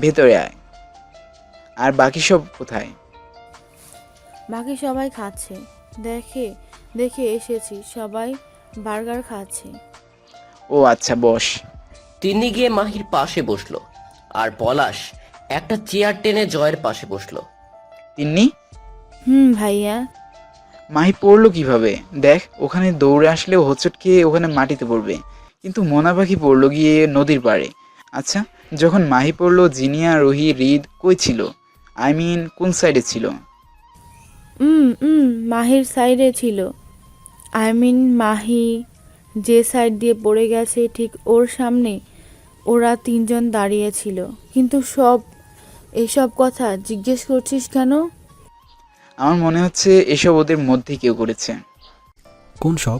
ভেতরে আয়। আর বাকি সব কোথায়? বাকি সবাই খাচ্ছে। দেখে দেখে এসেছি সবাই বার্গার খাচ্ছে। ও আচ্ছা বস। তিনি গিয়ে মাহির পাশে বসল আর পলাশ একটা চেয়ার টেনে জয়ের পাশে বসল। তিন্নি? হুম ভাইয়া। মাহি পড়ল কীভাবে? দেখ ওখানে দৌড়ে আসলেও হোঁচট খেয়ে ওখানে মাটিতে পড়বে। কিন্তু মোনা পাখি পড়ল গিয়ে নদীর পাড়ে। আচ্ছা যখন মাহি পড়ল জিনিয়া রুহি রিদ কই ছিল? আই মিন কোন সাইডে ছিল? হুম হুম মাহির সাইডে ছিল। আই মিন মাহি যে সাইড দিয়ে পড়ে গেছে ঠিক ওর সামনে ওরা তিনজন দাঁড়িয়ে ছিল। কিন্তু সব এসব কথা জিজ্ঞেস করছিস কেন? আমার মনে হচ্ছে এসব ওদের মধ্যে কেউ করেছে। কোন সব?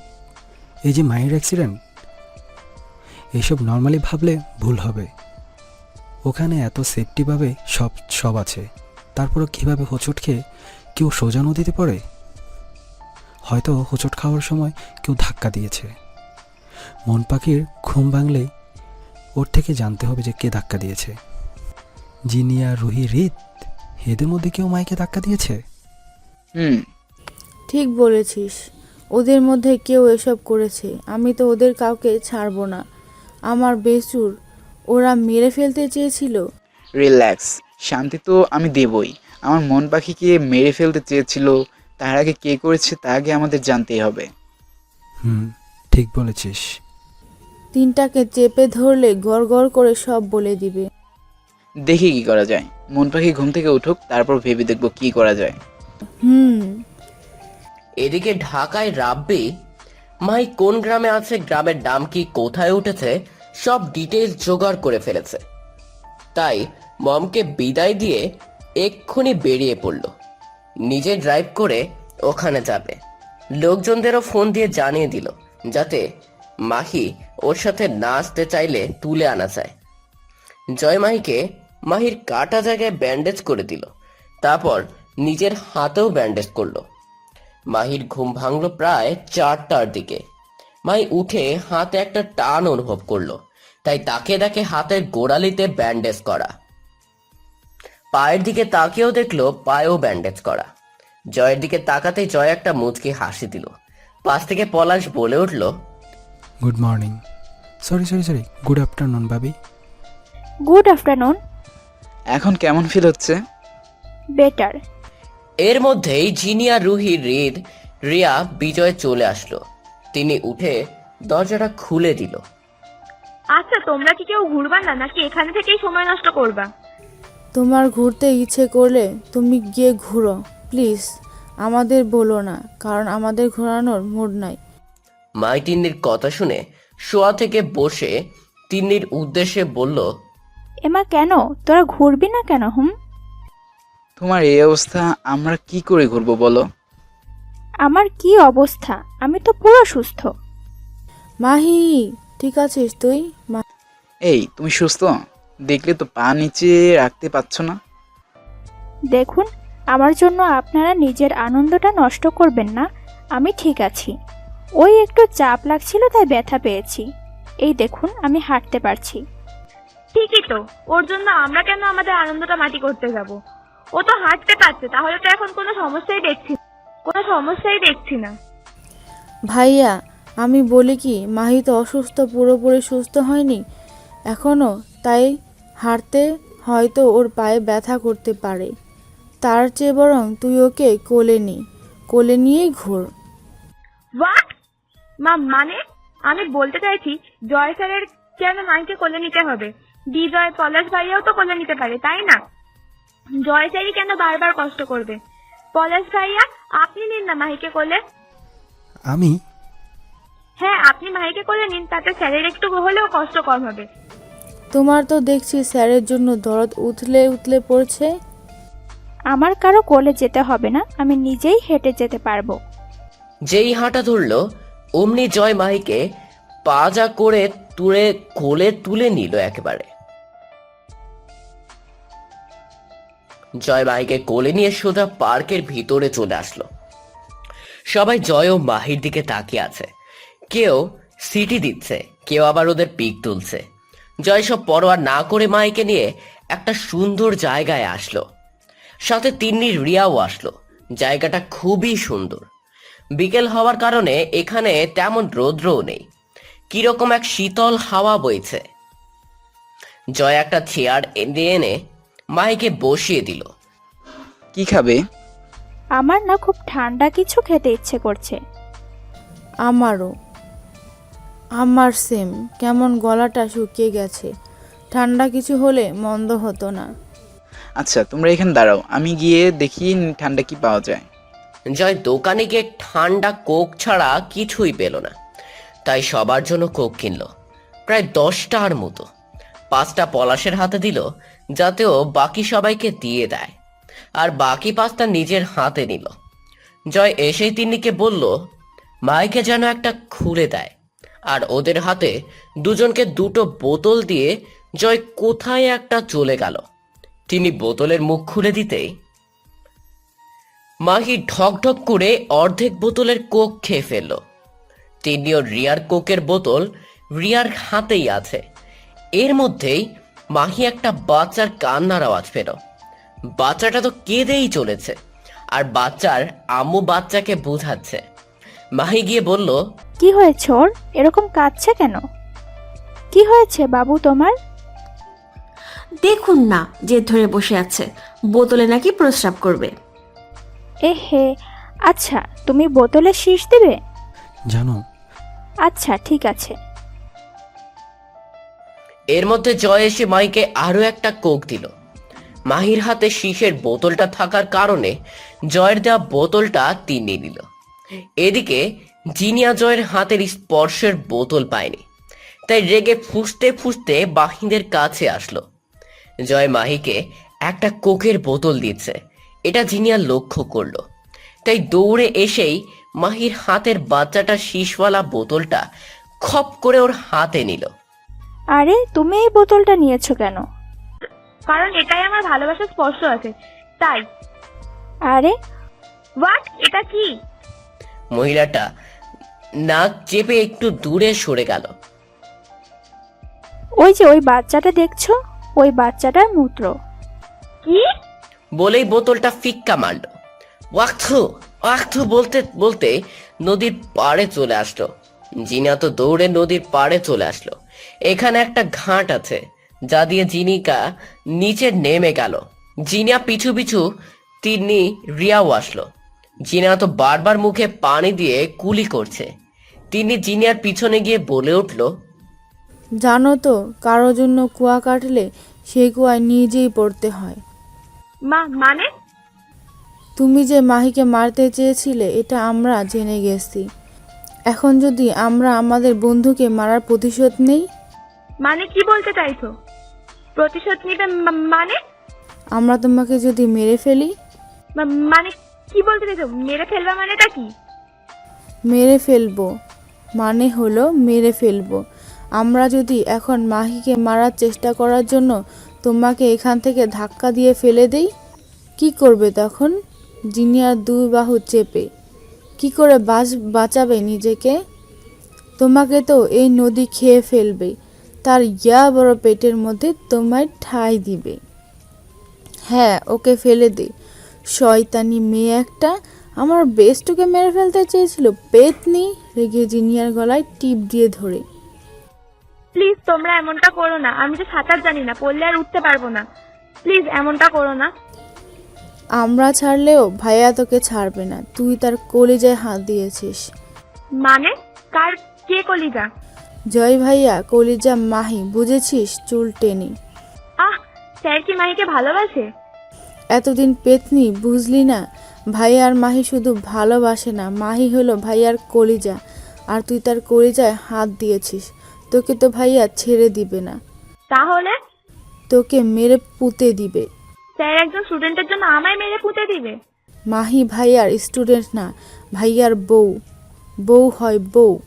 এই যে মায়ের অ্যাক্সিডেন্ট এসব নর্মালি ভাবলে ভুল হবে। ওখানে এত সেফটিভাবে সব সব আছে। তারপরও কীভাবে হোঁচট খেয়ে কেউ সোজা নদীতে পড়ে? হয়তো হোঁচট খাওয়ার সময় কেউ ধাক্কা দিয়েছে। মন পাখির ঘুম ভাঙলেই ওর থেকে জানতে হবে যে কে ধাক্কা দিয়েছে। জিনিয়া রুহি রিত এদের মধ্যে কেউ মাইকে ধাক্কা দিয়েছে? হুম। ঠিক বলেছিস। ওদের মধ্যে কেউ এসব করেছে। আমি তো ওদের কাউকে ছাড়বো না। আমার বেসুর ওরা মেরে ফেলতে চেয়েছিল। রিল্যাক্স শান্তি তো আমি দেবই। আমার মন পাখিকে মেরে ফেলতে চেয়েছিল তার আগে কে করেছে তা আগে আমাদের জানতেই হবে। হুম ঠিক বলেছিস। তিনটাকে চেপে ধরলে গড় গড় করে সব বলে দিবে। দেখি কি করা যায়। মন পাখি ঘুম থেকে উঠুক তারপর ভেবে দেখব কি করা যায়। হুম। এদিকে ঢাকায় রাব্বি মাই কোন গ্রামে আছে গ্রামের নাম কি কোথায় উঠেছে? সব ডিটেলস জোগাড় করে ফেলেছে। তাই মমকে বিদায় দিয়ে এক্ষুনি বেরিয়ে পড়ল। নিজে ড্রাইভ করে ওখানে যাবে। লোকজনদেরও ফোন দিয়ে জানিয়ে দিল, যাতে মাহি ওর সাথে নাচতে চাইলে তুলে আনা যায়। জয় মাহিকে মাহির কাটা জায়গায় ব্যান্ডেজ করে দিল। তারপর নিজের হাতেও ব্যান্ডেজ করল। মাহির ঘুম ভাঙলো প্রায় চারটার দিকে। মাহি উঠে হাতে একটা টান অনুভব করল। তাই তাকে দেখে হাতের গোড়ালিতে ব্যান্ডেজ করা। পায়ের দিকে তাকেও দেখল পায়েও ব্যান্ডেজ করা। জয়ের দিকে তাকাতে জয় একটা মুচকি হাসি দিল। পাশ থেকে পলাশ বলে উঠল good morning sorry sorry sorry good afternoon ভাবি। গুড আফটারনুন এখন কেমন ফিল হচ্ছে? বেটার এর মধ্যেই জিনিয়া রুহি রিদ রিয়া বিজয় চলে আসলো। তিনি উঠে দরজাটা খুলে দিল। আচ্ছা তোমরা কি কেউ ঘুরবা না? নাকি এখানে থেকেই সময় নষ্ট করবা? তোমার ঘুরতে ইচ্ছে করলে তুমি গিয়ে ঘুরো প্লিজ। আমাদের বলো না কারণ আমাদের ঘোরানোর মুড নাই। মাই তিন্নির কথা শুনে শোয়া থেকে বসে তিন্নির উদ্দেশ্যে বলল এমা কেন? তোরা ঘুরবি না কেন হুম? তোমার এই অবস্থা আমরা কি করে ঘুরবো বলো? আমার কি অবস্থা? আমি তো পুরো সুস্থ। মাহি ঠিক আছিস তুই? মা- এই তুমি সুস্থ? দেখলে তো পা নিচে রাখতে পারছ না। দেখুন আমার জন্য আপনারা নিজের আনন্দটা নষ্ট করবেন না। আমি ঠিক আছি। ওই একটু চাপ লাগছিল তাই ব্যথা পেয়েছি। এই দেখুন আমি হাঁটতে পারছি। ঠিকই তো। ওর জন্য আমরা কেন আমাদের আনন্দটা মাটি করতে যাব? ও তো হাঁটতে পারছে তাহলে তো এখন কোনো সমস্যাই দেখছি না। কোনো সমস্যাই দেখছি না। ভাইয়া আমি বলি কি মাহি তো অসুস্থ পুরোপুরি সুস্থ হয়নি। এখনও তাই হাঁটতে হয়তো ওর পায়ে ব্যথা করতে পারে। তার চেয়ে বরং তুই ওকে কোলে নি কোলে নিয়েই ঘোর। হোয়াট মা মানে? আমি বলতে চাইছি জয় স্যারের কেন মাইকে কোলে নিতে হবে? বিজয় পলাশ ভাইয়াও তো কোলে নিতে পারে তাই না? জয় স্যারই কেন বারবার কষ্ট করবে? পলাশ ভাইয়া আপনি নিন না মাহিকে কোলে। আমি আপনি মাহিকে কোলে নিন তাতে স্যারের একটু হলেও কষ্ট কম হবে। তোমার তো দেখছি স্যারের জন্য দরদ উথলে উথলে পড়ছে। আমার কারও কোলে যেতে হবে না আমি নিজেই হেঁটে যেতে পারব। যেই হাঁটা ধরলো অমনি জয় মাহিকে পাজা করে তুলে কোলে তুলে নিল একেবারে। জয় মাহিকে কোলে নিয়ে সোজা পার্কের ভিতরে চলে আসলো। সবাই জয় ও মাহির দিকে তাকিয়ে আছে। কেউ সিটি দিচ্ছে কেউ আবার ওদের পিক তুলছে। জয় সব পরোয়া না করে মাইকে নিয়ে একটা সুন্দর জায়গায় আসলো। সাথে তিন্নির রিয়াও আসলো। জায়গাটা খুবই সুন্দর। বিকেল হওয়ার কারণে এখানে তেমন রৌদ্রও নেই। কীরকম এক শীতল হাওয়া বইছে। জয় একটা চেয়ার এনে এনে মাইকে বসিয়ে দিল। কি খাবে? আমার না খুব ঠান্ডা কিছু খেতে ইচ্ছে করছে। আমারও। আমার সেম কেমন গলাটা শুকিয়ে গেছে। ঠান্ডা কিছু হলে মন্দ হতো না। আচ্ছা তোমরা এখানে দাঁড়াও আমি গিয়ে দেখি ঠান্ডা কি পাওয়া যায়। জয় দোকানে গিয়ে ঠান্ডা কোক ছাড়া কিছুই পেল না। তাই সবার জন্য কোক কিনলো। প্রায় দশটার মতো। পাঁচটা পলাশের হাতে দিল যাতেও বাকি সবাইকে দিয়ে দেয়। আর বাকি পাঁচটা নিজের হাতে নিল। জয় এসেই তিন্নিকে বলল মাইকে যেন একটা খুলে দেয়। আর ওদের হাতে দুজনকে দুটো বোতল দিয়ে জয় কোথায় একটা চলে গেল। তিনি বোতলের মুখ খুলে দিতেই মাহি ঢক ঢক করে অর্ধেক বোতলের কোক খেয়ে ফেলল। তিনিও রিয়ার কোকের বোতল রিয়ার হাতেই আছে। এর মধ্যেই মাহি একটা বাচ্চার কান্নার আওয়াজ পেল। বাচ্চাটা তো কেঁদেই চলেছে। আর বাচ্চার আম্মু বাচ্চাকে বোঝাচ্ছে। মাহি গিয়ে বলল কি হয়েছে ওর? এরকম কাঁদছে কেন? কি হয়েছে বাবু তোমার? দেখুন না জেদ ধরে বসে আছে। বোতলে নাকি প্রস্রাব করবে। এ হে আচ্ছা তুমি বোতলে শীষ দেবে? জানো। আচ্ছা ঠিক আছে। এর মধ্যে জয় এসে মাইকে আরও একটা কোক দিল। মাহির হাতে শীষের বোতলটা থাকার কারণে জয়ের দেওয়া বোতলটা তিনি নিল। এদিকে জিনিয়া জয়ের হাতের স্পর্শের বোতল পায়নি। তাই রেগে ফুসতে ফুসতে বাহিনীর কাছে আসলো। জয় মাহিকে একটা কোকের বোতল দিচ্ছে। এটা জিনিয়া লক্ষ্য করল। তাই দৌড়ে এসেই মাহির হাতের বাচ্চাটা শীষওয়ালা বোতলটা খপ করে ওর হাতে নিল। আরে তুমি এই বোতলটা নিয়েছো কেন? কারণ এটাই আমার ভালোবাসার স্পর্শ আছে। তাই। আরে? হোয়াট এটা কি? মহিলাটা নাক চেপে একটু দূরে সরে গেল। ওই যে ওই বাচ্চাটা দেখছ? ওই বাচ্চাটার মূত্র। কি? বলেই বোতলটা ফিক্কা মারল। ওয়াক্থু ওয়াক্থু বলতে বলতে নদীর পাড়ে চলে আসলো। জিনা তো দৌড়ে নদীর পাড়ে চলে আসলো। এখানে একটা ঘাট আছে যা দিয়ে জিনিকা নিচে নেমে গেল। জিনা পিছু পিছু তিনি রিয়াও আসলো। জিনা তো বারবার মুখে পানি দিয়ে কুলি করছে। তিনি জিনিয়ার পিছনে গিয়ে বলে উঠল জানো তো কারোর জন্য কুয়া কাটলে সেই কুয়ায় নিজেই পড়তে হয়। মা মানে? তুমি যে মাহিকে মারতে চেয়েছিলে এটা আমরা জেনে গেছি। এখন যদি আমরা আমাদের বন্ধুকে মারার প্রতিশোধ নেই? মানে কি বলতে চাইছো? প্রতিশোধ নিবে মা- মানে? আমরা তোমাকে যদি মেরে ফেলি? মা- মানে কি বলতে চাইছো? মেরে ফেলবা মানেটা কি? মেরে ফেলব মানে হলো মেরে ফেলব। আমরা যদি এখন মাহিকে মারার চেষ্টা করার জন্য তোমাকে এখান থেকে ধাক্কা দিয়ে ফেলে দেই, কি করবে তখন? জিনিয়ার দুই বাহু চেপে। কি করে বাঁচ, বাঁচাবে নিজেকে? তোমাকে তো এই নদী খেয়ে ফেলবে। তার ইয়া বড় পেটের মধ্যে তোমায় ঠাই দিবে। হ্যাঁ ওকে ফেলে দে। শয়তানি মেয়ে একটা। আমার বেস্টুকে মেরে ফেলতে চেয়েছিল পেতনি রেগে জিনিয়ার গলায় টিপ দিয়ে ধরে। প্লিজ তোমরা এমনটা করো না। আমি তো সাঁতার জানি না পড়লে আর উঠতে পারব না। প্লিজ এমনটা করো না। আমরা ছাড়লেও ভাইয়া তোকে ছাড়বে না। তুই তার কলিজায় হাত দিয়েছিস। মানে? কার কে কলিজা? জয় ভাইয়া কলিজা মাহি বুঝেছিস? চুল টেনি। আহ স্যার কি মাহিকে ভালোবাসে? এতদিন পেতনি বুঝলি না? ভাইয়া আর মাহি শুধু ভালোবাসে না। মাহি হলো ভাইয়ার কলিজা আর তুই তার কলিজায় হাত দিয়েছিস। তোকে তো ভাইয়া ছেড়ে দিবে না। তাহলে? তোকে মেরে পুঁতে দিবে। স্যার একজন স্টুডেন্টের জন্য আমায় মেরে পুঁতে দিবে? মাহি ভাইয়ার স্টুডেন্ট না ভাইয়ার বউ। বউ হয় বউ।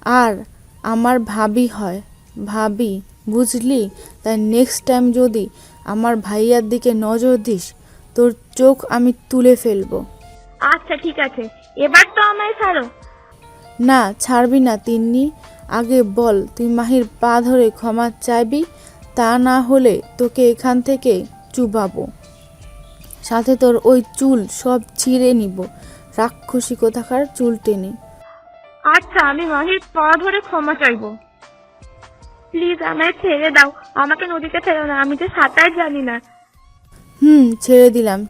আর আমার ভাবি হয় ভাবি। বুঝলি? তাই নেক্সট টাইম যদি আমার ভাইয়ার দিকে নজর দিস তোর চোখ আমি তুলে ফেলব। আচ্ছা ঠিক আছে। এবার তো আমায় ছাড়ো। না ছাড়বি না তিন্নি। আগে বল তুই মাহির পা ধরে ক্ষমা চাইবি তা না হলে তোকে এখান থেকে চুবাবো। সাথে তোর ওই চুল সব ছিঁড়ে নিব। রাক্ষসী কোথাকার চুল টেনে। আচ্ছা আমি মাহির পা ধরে ক্ষমা চাইব। প্লিজ আমায় ছেড়ে দাও। আমাকে নদীতে ফেলো না আমি তো সাঁতার জানি না। হুম ছেড়ে দিলাম।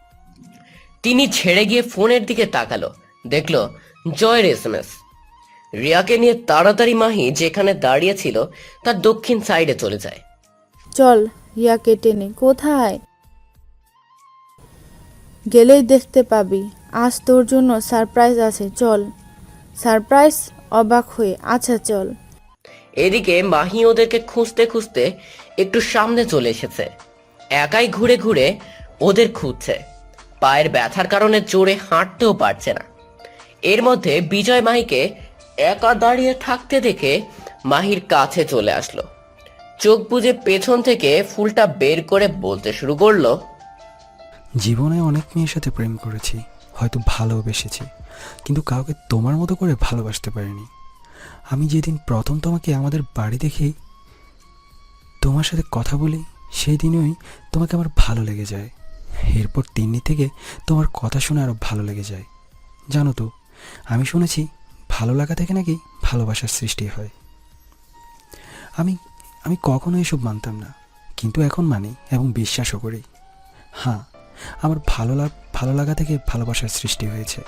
তিনি ছেড়ে গিয়ে ফোনের দিকে তাকালো। দেখল জয়ের এসএমএস রিয়াকে নিয়ে তাড়াতাড়ি মাহি যেখানে দাঁড়িয়ে ছিল তার দক্ষিণ সাইডে চলে যায়। চল রিয়াকে টেনে কোথায়? গেলেই দেখতে পাবি আজ তোর জন্য সারপ্রাইজ আছে চল। সারপ্রাইজ অবাক হয়ে আচ্ছা চল। এদিকে মাহি ওদেরকে খুঁজতে খুঁজতে একটু সামনে চলে এসেছে। একাই ঘুরে ঘুরে ওদের খুঁজছে। পায়ের ব্যথার কারণে জোরে হাঁটতেও পারছে না। এর মধ্যে বিজয় মাহিকে একা দাঁড়িয়ে থাকতে দেখে মাহির কাছে চলে আসলো। চোখ বুজে পেছন থেকে ফুলটা বের করে বলতে শুরু করল, জীবনে অনেক মেয়ের সাথে প্রেম করেছি, হয়তো ভালোবেসেছি, কিন্তু কাউকে তোমার মতো করে ভালোবাসতে পারিনি। আমি যেদিন প্রথম তোমাকে আমাদের বাড়ি দেখেই তোমার সাথে কথা বলি সেই দিনই তোমাকে আমার ভালো লেগে যায়। এরপর তিন্নি থেকে তোমার কথা শুনে আরও ভালো লেগে যায়। জানো তো, আমি শুনেছি ভালো লাগা থেকে নাকি ভালোবাসার সৃষ্টি হয়। আমি আমি কখনো এসব মানতাম না, কিন্তু এখন মানি এবং বিশ্বাসও করি। হ্যাঁ আমার ভালো লাগ, ভালো লাগা থেকে ভালোবাসার সৃষ্টি হয়েছে।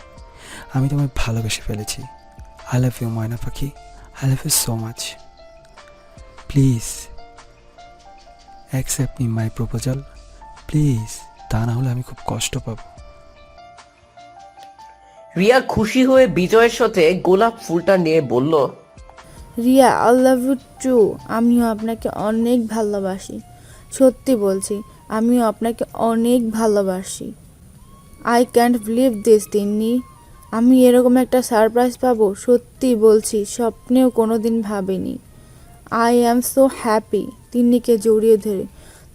আমি তোমায় ভালোবেসে ফেলেছি। আই লাভ ইউ ময়না পাখি I love you so much please accept me my proposal please তা না হলে আমি খুব কষ্ট পাবো। রিয়া খুশি হয়ে বিজয়ের সাথে গোলাপ ফুলটা নিয়ে বলল Riya I love you too আমিও আপনাকে অনেক ভালোবাসি। সত্যি বলছি আমিও আপনাকে অনেক ভালোবাসি। I can't believe this Tinni আমি এরকম একটা সারপ্রাইজ পাবো সত্যি বলছি স্বপ্নেও কোনো দিন ভাবিনি। আই অ্যাম সো হ্যাপি তিন্নিকে জড়িয়ে ধরে।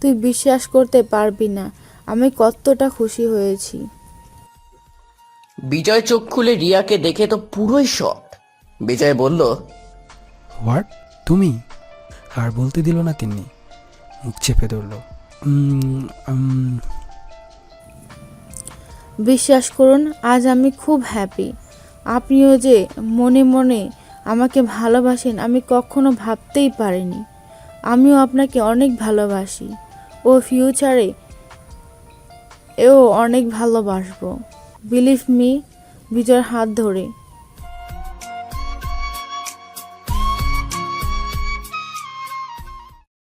তুই বিশ্বাস করতে পারবি না আমি কতটা খুশি হয়েছি। বিজয় চোখ খুলে রিয়াকে দেখে তো পুরোই শখ বিজয় বলল হোয়াট তুমি? আর বলতে দিল না তিন্নি। মুখ চেপে ধরলো। বিশ্বাস করুন, আজ আমি খুব হ্যাপি আপনিও যে মনে মনে আমাকে ভালোবাসেন, আমি কখনো ভাবতেই পারিনি। আমিও আপনাকে অনেক ভালোবাসি। ও ফিউচারে এও অনেক ভালোবাসবো। বিলিভ মি বিজয়ের হাত ধরে।